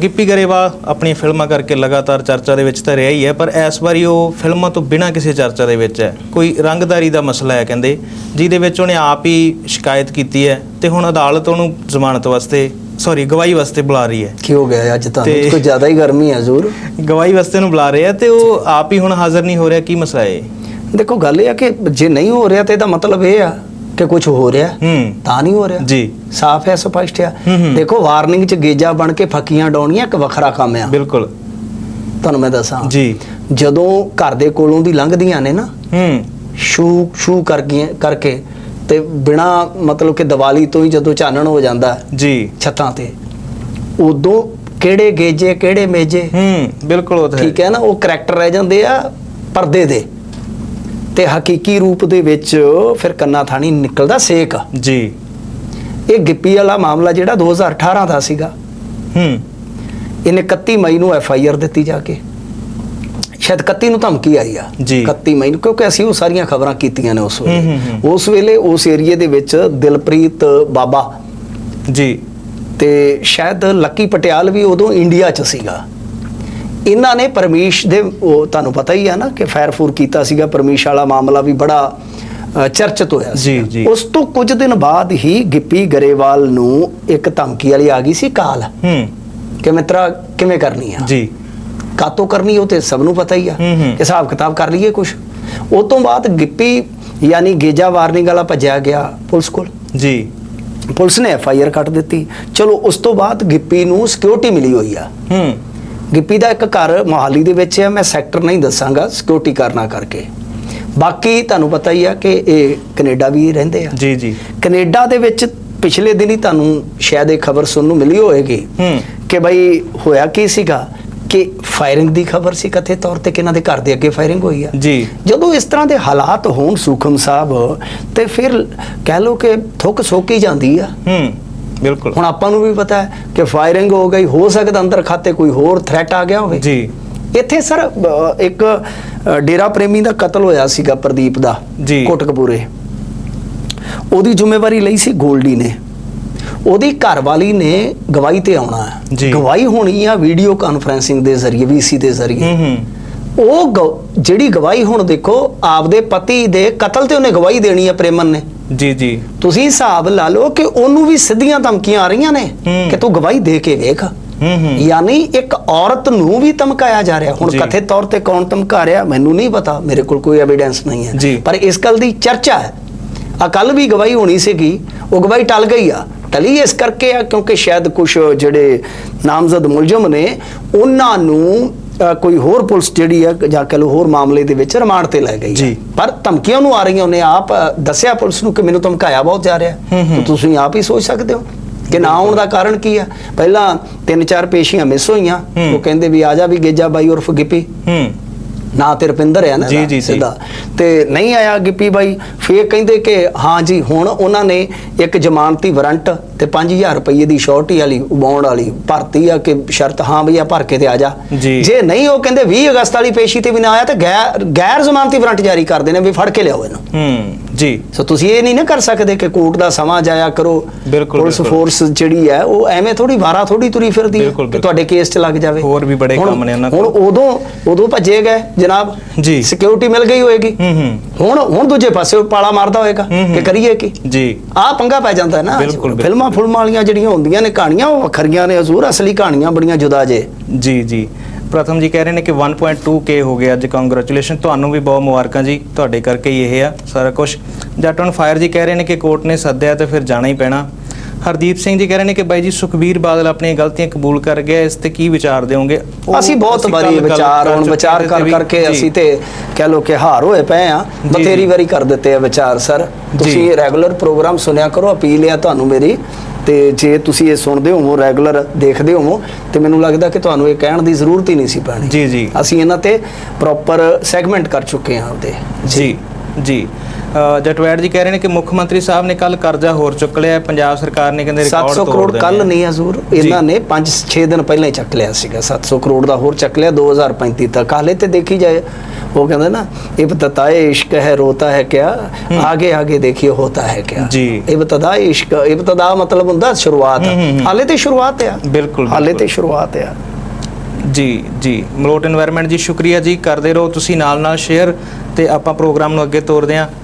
ਗਿੱਪੀ ਗਰੇਵਾਲ ਆਪਣੀ ਫਿਲਮਾਂ ਕਰਕੇ ਲਗਾਤਾਰ ਚਰਚਾ ਦੇ ਵਿੱਚ ਤਾਂ ਰਿਹਾ ਹੀ ਹੈ ਪਰ ਇਸ ਵਾਰੀ ਉਹ ਫਿਲਮਾਂ ਤੋਂ ਬਿਨਾਂ ਕਿਸੇ ਚਰਚਾ ਦੇ ਵਿੱਚ ਹੈ। ਕੋਈ ਰੰਗਦਾਰੀ ਦਾ ਮਸਲਾ ਹੈ ਕਹਿੰਦੇ ਜਿਹਦੇ ਵਿੱਚ ਉਹਨੇ ਆਪ ਹੀ ਸ਼ਿਕਾਇਤ ਕੀਤੀ ਹੈ ਤੇ ਹੁਣ ਅਦਾਲਤ ਉਹਨੂੰ ਜ਼ਮਾਨਤ ਵਾਸਤੇ ਸੌਰੀ ਗਵਾਹੀ ਵਾਸਤੇ ਬੁਲਾ ਰਹੀ ਹੈ। ਕੀ ਹੋ ਗਿਆ ਅੱਜ ਤਾਂ? ਕੋਈ ਜ਼ਿਆਦਾ ਹੀ ਗਰਮੀ ਹੈ ਜ਼ਰੂਰ। ਗਵਾਹੀ ਵਾਸਤੇ ਨੂੰ ਬੁਲਾ ਰਹੇ ਆ ਤੇ ਉਹ ਆਪ ਹੀ ਹੁਣ ਹਾਜ਼ਰ ਨਹੀਂ ਹੋ ਰਿਹਾ ਕੀ ਮਸਲਾ ਹੈ ਦੇਖੋ ਗੱਲ ਇਹ ਆ ਕਿ ਜੇ ਨਹੀਂ ਹੋ ਰਿਹਾ ਤੇ ਇਹਦਾ ਮਤਲਬ ਇਹ ਆ ਕਿ ਕੁਝ ਹੋ ਰਿਹਾ ਤਾਂ ਨਹੀਂ ਹੋ ਰਿਹਾ। ਜੀ। ਸਾਫ਼ ਹੈ ਸਪਸ਼ਟ ਹੂੰ। ਦੇਖੋ ਵਾਰਨਿੰਗ ਚ ਗੇਜਾ ਬਣ ਕੇ ਫੱਕੀਆਂ ਡਾਉਣੀਆਂ ਇੱਕ ਵੱਖਰਾ ਕੰਮ ਆ। ਬਿਲਕੁਲ। ਤੁਹਾਨੂੰ ਮੈਂ ਦੱਸਾਂ। ਜੀ। ਜਦੋਂ ਘਰ ਦੇ ਕੋਲੋਂ ਦੀ ਲੰਘਦੀਆਂ ਨੇ ਨਾ ਹੂੰ। ਸ਼ੂ ਸ਼ੂ ਕਰਕੇ ਕਰਕੇ ਤੇ ਬਿਨਾ ਮਤਲਬ ਕਿ ਦੀਵਾਲੀ ਤੋਂ ਹੀ ਜਦੋਂ ਚਾਨਣ ਹੋ ਜਾਂਦਾ ਜੀ। ਛੱਤਾਂ ਤੇ ਉਦੋਂ ਕਿਹੜੇ ਗੇਜੇ ਕਿਹੜੇ ਮੇਜੇ? ਹੂੰ ਬਿਲਕੁਲ ਉਹ ਤਾਂ ਠੀਕ ਹੈ ਨਾ ਉਹ ਕਰੈਕਟਰ ਰਹਿ ਜਾਂਦੇ ਆ ਪਰਦੇ ਦੇ। ਤੇ ਹਕੀਕੀ ਰੂਪ ਦੇ ਵਿੱਚ ਫਿਰ ਕੰਨਾ ਥਾਣੀ ਨਿਕਲਦਾ ਸੇਕ। ਜੀ। ਇਹ ਗਿੱਪੀ ਵਾਲਾ ਮਾਮਲਾ ਜਿਹੜਾ 2018 ਦਾ ਸੀਗਾ। ਹੂੰ। ਇਹਨੇ 31 ਮਈ ਨੂੰ ਐਫ ਆਈ ਆਰ ਦਿੱਤੀ ਜਾ ਕੇ। ਸ਼ਾਇਦ 31 ਨੂੰ ਧਮਕੀ ਆਈ ਆ। ਜੀ। 31 ਮਈ ਨੂੰ ਕਿਉਂਕਿ ਅਸੀਂ ਉਹ ਸਾਰੀਆਂ ਖਬਰਾਂ ਕੀਤੀਆਂ ਨੇ ਉਸ ਵੇਲੇ। ਉਸ ਵੇਲੇ ਉਸ ਏਰੀਏ ਦੇ ਵਿੱਚ ਦਿਲਪ੍ਰੀਤ ਬਾਬਾ। ਜੀ। ਤੇ ਸ਼ਾਇਦ ਲੱਕੀ ਪਟਿਆਲ ਵੀ ਉਦੋਂ ਇੰਡੀਆ 'ਚ ਸੀਗਾ। ਇਹਨਾਂ ਨੇ ਪਰਮੇਸ਼ ਦੇ ਉਹ ਤੁਹਾਨੂੰ ਪਤਾ ਹੀ ਆ ਨਾ ਕਿ ਫਾਇਰ ਫੂਰ ਕੀਤਾ ਸੀਗਾ ਪਰਮੇਸ਼ ਵਾਲਾ ਮਾਮਲਾ ਵੀ ਬੜਾ ਚਰਚਿਤ ਹੋਇਆ ਜੀ। ਉਸ ਤੋਂ ਕੁਝ ਦਿਨ ਬਾਅਦ ਹੀ ਗਿੱਪੀ ਗਰੇਵਾਲ ਨੂੰ ਇੱਕ ਧਮਕੀ ਵਾਲੀ ਆ ਗਈ ਸੀ ਕਾਲ। ਹੂੰ। ਕਿ ਮਿੱਤਰਾ ਕਿਵੇਂ ਕਰਨੀ ਆ? ਜੀ। ਕਾਤੋਂ ਕਰਨੀ ਉਹ ਤੇ ਸਭ ਨੂੰ ਪਤਾ ਹੀ ਆ। ਕਿ ਹਿਸਾਬ ਕਿਤਾਬ ਕਰ ਲਈਏ ਕੁਝ ਉਸ ਤੋਂ ਬਾਅਦ ਗਿੱਪੀ ਯਾਨੀ ਗੇਜਾ ਵਾਰਨਿੰਗ ਵਾਲਾ ਭੱਜਿਆ ਗਿਆ ਪੁਲਿਸ ਕੋਲ। ਜੀ। ਪੁਲਿਸ ਨੇ ਐਫ ਆਈ ਆਰ ਕੱਟ ਦਿੱਤੀ। ਚਲੋ ਉਸ ਤੋਂ ਬਾਅਦ ਗਿੱਪੀ ਨੂੰ ਸਿਕਿਉਰਿਟੀ ਮਿਲੀ ਹੋਈ ਆ। ਹੂੰ। ਗਿੱਪੀ ਦਾ ਇੱਕ ਘਰ ਮੋਹਾਲੀ ਦੇ ਵਿੱਚ ਹੈ ਮੈਂ ਸੈਕਟਰ ਨਹੀਂ ਦੱਸਾਂਗਾ ਸਿਕਿਉਰਿਟੀ ਕਰਨਾ ਕਰਕੇ। ਬਾਕੀ ਤੁਹਾਨੂੰ ਪਤਾ ਹੀ ਆ ਕਿ ਇਹ ਕੈਨੇਡਾ ਵੀ ਰਹਿੰਦੇ ਆ। ਜੀ ਜੀ। ਕੈਨੇਡਾ ਦੇ ਵਿੱਚ ਪਿਛਲੇ ਦਿਨ ਹੀ ਤੁਹਾਨੂੰ ਸ਼ਾਇਦ ਇਹ ਖਬਰ ਸੁਣਨ ਨੂੰ ਮਿਲੀ ਹੋਵੇਗੀ ਕਿ ਬਈ ਹੋਇਆ ਕੀ ਸੀਗਾ ਕਿ ਫਾਇਰਿੰਗ ਦੀ ਖਬਰ ਸੀ ਕਥੇ ਤੌਰ ਤੇ ਕਿ ਇਹਨਾਂ ਦੇ ਘਰ ਦੇ ਅੱਗੇ ਫਾਇਰਿੰਗ ਹੋਈ ਆ। ਜੀ। ਜਦੋਂ ਇਸ ਤਰ੍ਹਾਂ ਦੇ ਹਾਲਾਤ ਹੋਣ ਸੁਖਮ ਸਾਹਿਬ ਤੇ ਫਿਰ ਕਹਿ ਲਓ ਕਿ ਥੁੱਕ ਸੋਕੀ ਜਾਂਦੀ ਆ। ਹੂੰ। ਬਿਲਕੁਲ। ਹੁਣ ਆਪਾਂ ਨੂੰ ਵੀ ਪਤਾ ਹੈ ਕਿ ਫਾਇਰਿੰਗ ਹੋ ਗਈ ਹੋ ਸਕਦਾ ਅੰਦਰ ਖਾਤੇ ਕੋਈ ਹੋਰ ਥ੍ਰੈਟ ਆ ਗਿਆ ਹੋਵੇ। ਜੀ। ਇੱਥੇ ਸਰ ਇੱਕ ਡੇਰਾ ਪ੍ਰੇਮੀ ਦਾ ਕਤਲ ਹੋਇਆ ਸੀਗਾ ਪ੍ਰਦੀਪ ਦਾ। ਕੋਟਕਪੂਰੇ। ਉਹਦੀ ਜ਼ਿੰਮੇਵਾਰੀ ਲਈ ਸੀ ਗੋਲਡੀ ਨੇ। ਉਹਦੀ ਘਰਵਾਲੀ ਨੇ ਗਵਾਹੀ ਤੇ ਆਉਣਾ। ਹੈ। ਗਵਾਹੀ ਹੋਣੀ ਆ ਵੀਡੀਓ ਕਾਨਫਰੈਂਸਿੰਗ ਦੇ ਜ਼ਰੀਏ ਵੀਸੀ ਦੇ ਜ਼ਰੀਏ। ਉਹ ਜਿਹੜੀ ਗਵਾਹੀ ਹੁਣ ਦੇਖੋ ਆਪਦੇ ਪਤੀ ਦੇ ਕਤਲ ਤੇ ਉਹਨੇ ਗਵਾਹੀ ਦੇਣੀ ਹੈ ਪ੍ਰੇਮਨ ਨੇ। ਜੀ ਜੀ। ਤੁਸੀਂ ਹਿਸਾਬ ਲਾ ਲਓ ਕਿ ਉਹਨੂੰ ਵੀ ਸਿੱਧੀਆਂ ਧਮਕੀਆਂ ਆ ਰਹੀਆਂ ਨੇ। ਕਿ ਤੂੰ ਗਵਾਹੀ ਦੇ ਕੇ ਵੇਖ। ਯਾਨੀ ਇੱਕ ਔਰਤ ਨੂੰ ਵੀ ਧਮਕਾਇਆ ਜਾ ਰਿਹਾ। ਹੁਣ। ਕਥਿਤ ਤੌਰ ਤੇ ਕੌਣ ਧਮਕਾ ਰਿਹਾ ਮੈਨੂੰ ਨਹੀਂ ਪਤਾ। ਮੇਰੇ ਕੋਲ ਕੋਈ ਐਵੀਡੈਂਸ ਨਹੀਂ। ਹੈ। ਪਰ ਇਸ ਗੱਲ ਦੀ ਚਰਚਾ ਹੈ। ਆ ਕੱਲ ਵੀ ਗਵਾਹੀ ਹੋਣੀ ਸੀਗੀ। ਉਹ ਗਵਾਹੀ ਟਲ ਗਈ ਆ। ਟਲੀ ਇਸ ਕਰਕੇ ਆ ਕਿਉਂਕਿ ਸ਼ਾਇਦ ਕੁਝ ਜਿਹੜੇ ਨਾਮਜ਼ਦ ਮੁਲਜ਼ਮ ਨੇ ਉਹਨਾਂ ਨੂੰ ਕੋਈ ਹੋਰ ਪੁਲਿਸ ਜਿਹੜੀ ਆ ਜਾਂ ਕਹ ਲਓ ਹੋਰ ਮਾਮਲੇ ਦੇ ਵਿੱਚ ਰਿਮਾਂਡ ਤੇ ਲੈ ਗਈ। ਜੀ। ਪਰ ਧਮਕੀਆਂ ਨੂੰ ਆ ਰਹੀਆਂ ਉਹਨੇ ਆਪ ਦੱਸਿਆ ਪੁਲਿਸ ਨੂੰ ਕਿ ਮੈਨੂੰ ਧਮਕਾਇਆ ਬਹੁਤ ਜਾ ਰਿਹਾ ਹੂੰ, ਹੂੰ। ਤਾਂ ਤੁਸੀਂ ਆਪ ਹੀ ਸੋਚ ਸਕਦੇ ਹੋ ਕਿ ਨਾ ਆਉਣ ਦਾ ਕਾਰਨ ਕੀ ਆ ਪਹਿਲਾਂ ਤਿੰਨ ਚਾਰ ਪੇਸ਼ੀਆਂ ਮਿਸ ਹੋਈਆਂ ਹੂੰ। ਉਹ ਕਹਿੰਦੇ ਵੀ ਆ ਜਾ ਵੀ ਗੇਜਾ ਬਾਈ ਉਰਫ ਗਿੱਪੀ ਹੂੰ ਨਾ ਤੇ ਰੁਪਿੰਦਰ ਆ ਨਾ ਜੀ, ਜੀ। ਸਿੱਧਾ ਤੇ ਨਹੀਂ ਆਇਆ ਗਿੱਪੀ ਬਾਈ ਫੇਰ ਕਹਿੰਦੇ ਕਿ ਹਾਂ ਜੀ ਹੁਣ ਉਹਨਾਂ ਨੇ ਇੱਕ ਜ਼ਮਾਨਤੀ ਵਾਰੰਟ ਤੇ 5000 ਰੁਪਏ ਦੀ ਸ਼ੋਰਟੀ ਵਾਲੀ ਬੌਂਡ ਵਾਲੀ ਭਰਤੀ ਆ ਕਿ ਸ਼ਰਤ ਹਾਂ ਬਈ ਆ ਭਰ ਕੇ ਤੇ ਆ ਜਾ ਜੀ। ਨਹੀਂ ਉਹ ਕਹਿੰਦੇ 20 ਅਗਸਤ ਵਾਲੀ ਪੇਸ਼ੀ ਤੇ ਵੀ ਨਾ ਆਇਆ ਤਾਂ ਗੈਰ ਗੈਰ ਜ਼ਮਾਨਤੀ ਵਾਰੰਟ ਜਾਰੀ ਕਰਦੇ ਨੇ ਵੀ ਫੜ ਕੇ ਲਿਆਓ ਇਹਨੂੰ ਹੂੰ ਜੀ ਸੋ ਤੁਸੀਂ ਇਹ ਨਹੀਂ ਨਾ ਕਰ ਸਕਦੇ ਕਿ ਕੋਰਟ ਦਾ ਸਮਾਂ ਜਾਇਆ ਕਰੋ ਪੁਲਿਸ। ਫੋਰਸ ਜਿਹੜੀ ਹੈ ਉਹ ਐਵੇਂ ਥੋੜੀ ਵਾਰਾ ਥੋੜੀ ਤੁਰੀ ਫਿਰਦੀ ਹੈ ਕਿ। ਤੁਹਾਡੇ ਕੇਸ 'ਚ ਲੱਗ ਜਾਵੇ ਹੋਰ ਵੀ ਬੜੇ ਹੁਣ- ਕੰਮ ਨੇ ਉਹਨਾਂ ਹੁਣ ਕੋਲ। ਉਦੋਂ ਉਦੋਂ ਭੱਜੇ ਗਏ ਜਨਾਬ ਜੀ। ਸਿਕਿਉਰਿਟੀ ਮਿਲ ਗਈ ਹੋਏਗੀ ਹੂੰ ਹੂੰ ਹੁਣ ਹੁਣ ਦੂਜੇ ਪਾਸੇ ਪਾਲਾ ਮਾਰਦਾ ਹੋਏਗਾ। ਕਿ ਕਰੀਏ ਕੀ ਜੀ ਆਹ ਪੰਗਾ ਪੈ ਜਾਂਦਾ ਹੈ ਨਾ। ਫਿਲਮਾਂ ਫੁਲਮਾਂ ਵਾਲੀਆਂ ਜਿਹੜੀਆਂ ਹੁੰਦੀਆਂ ਨੇ ਕਹਾਣੀਆਂ ਉਹ ਵੱਖਰੀਆਂ ਨੇ ਹਜ਼ੂਰ ਅਸਲੀ ਕਹਾਣੀਆਂ ਬੜੀਆਂ ਜੁਦਾ ਜੇ ਜੀ ਜੀ ਪ੍ਰਥਮ ਜੀ ਕਹਿ ਰਹੇ ਨੇ ਕਿ 1.2k ਹੋ ਗਿਆ ਅੱਜ। ਕੰਗ੍ਰੈਚੁਲੇਸ਼ਨ ਤੁਹਾਨੂੰ ਵੀ ਬਹੁਤ ਮੁਬਾਰਕਾਂ ਜੀ। ਤੁਹਾਡੇ ਕਰਕੇ ਹੀ ਇਹ ਆ ਸਾਰਾ ਕੁਝ ਜੱਟ ਔਨ ਫਾਇਰ ਜੀ ਕਹਿ ਰਹੇ ਨੇ ਕਿ ਕੋਰਟ ਨੇ ਸੱਦਿਆ ਤੇ ਫਿਰ ਜਾਣਾ ਹੀ ਪੈਣਾ। ਹਰਦੀਪ ਸਿੰਘ ਜੀ ਕਹਿ ਰਹੇ ਨੇ ਕਿ ਬਾਈ ਜੀ ਸੁਖਬੀਰ ਬਾਦਲ ਆਪਣੀਆਂ ਗਲਤੀਆਂ ਕਬੂਲ ਕਰ ਗਿਆ ਇਸ ਤੇ ਕੀ ਵਿਚਾਰ ਦਿਓਗੇ ਅਸੀਂ ਬਹੁਤ ਵਾਰੀ ਵਿਚਾਰ ਹੁਣ ਵਿਚਾਰ ਕਰ ਕਰਕੇ। ਅਸੀਂ ਤੇ ਕਹਿ ਲੋ ਕਿ ਹਾਰ ਹੋਏ ਪਏ ਆ। ਬਥੇਰੀ। ਵਾਰੀ ਕਰ ਦਿੱਤੇ ਆ ਵਿਚਾਰ ਸਰ। ਤੁਸੀਂ ਰੈਗੂਲਰ ਪ੍ਰੋਗਰਾਮ ਸੁਣਿਆ ਕਰੋ ਅਪੀਲ ਆ ਤੁਹਾਨੂੰ ਮੇਰੀ ਤੇ ਜੇ ਤੁਸੀਂ ਇਹ ਸੁਣਦੇ ਹੋਵੋ ਰੈਗੂਲਰ ਦੇਖਦੇ ਹੋਵੋ ਤੇ ਮੈਨੂੰ ਲੱਗਦਾ ਕਿ ਤੁਹਾਨੂੰ ਇਹ ਕਹਿਣ ਦੀ ਜ਼ਰੂਰਤ ਹੀ ਨਹੀਂ ਸੀ ਪੈਣੀ। ਜੀ ਜੀ। ਅਸੀਂ ਇਹਨਾਂ ਤੇ ਪ੍ਰੋਪਰ ਸੈਗਮੈਂਟ ਕਰ ਚੁੱਕੇ ਹਾਂ ਆਪਦੇ। ਜੀ। ਜੀ ਜਟਵੈੜ ਜੀ ਕਹਿ ਰਹੇ ਨੇ ਕਿ ਮੁੱਖ ਮੰਤਰੀ ਸਾਹਿਬ ਨੇ ਕੱਲ ਕਰਜ਼ਾ ਹੋਰ ਚੁੱਕ ਲਿਆ। ਪੰਜਾਬ ਸਰਕਾਰ ਨੇ ਕਹਿੰਦੇ ਰਿਕਾਰਡ 700 ਤੋੜ ਕਰੋੜ ਦੇਣੇ ਕੱਲ। ਨਹੀਂ ਹਜ਼ੂਰ ਇਹਨਾਂ ਨੇ 5-6 ਦਿਨ ਪਹਿਲਾਂ ਹੀ ਚੱਕ ਲਿਆ ਸੀਗਾ। 700 ਕਰੋੜ ਦਾ ਹੋਰ ਚੱਕ ਲਿਆ 2035 ਤੱਕ। ਹਾਲੇ ਤੇ ਦੇਖੀ ਜਾਏ ਉਹ ਕਹਿੰਦਾ ਨਾ ਇਬਤਦਾਏ ਇਸ਼ਕ ਹੈ ਰੋਤਾ ਹੈ ਕਿਆ? ਆਗੇ ਆਗੇ ਦੇਖੀਏ ਹੋਤਾ ਹੈ ਕਿਆ? ਇਬਤਦਾਏ ਇਸ਼ਕ ਇਬਤਦਾ ਮਤਲਬ ਹੁੰਦਾ ਸ਼ੁਰੂਆਤ। ਹਾਲੇ ਤੇ ਸ਼ੁਰੂਆਤ ਆ। ਬਿਲਕੁਲ ਹਾਲੇ ਤੇ ਸ਼ੁਰੂਆਤ ਆ। ਜੀ ਜੀ। ਮਲੋਟ এনवायरमेंट ਜੀ ਸ਼ੁਕਰੀਆ ਜੀ। ਕਰਦੇ ਰਹੋ ਤੁਸੀਂ ਨਾਲ ਨਾਲ ਸ਼ੇਅਰ ਤੇ ਆਪਾਂ ਪ੍ਰੋਗਰਾਮ ਨੂੰ ਅੱਗੇ ਤੋਰਦੇ ਆਂ।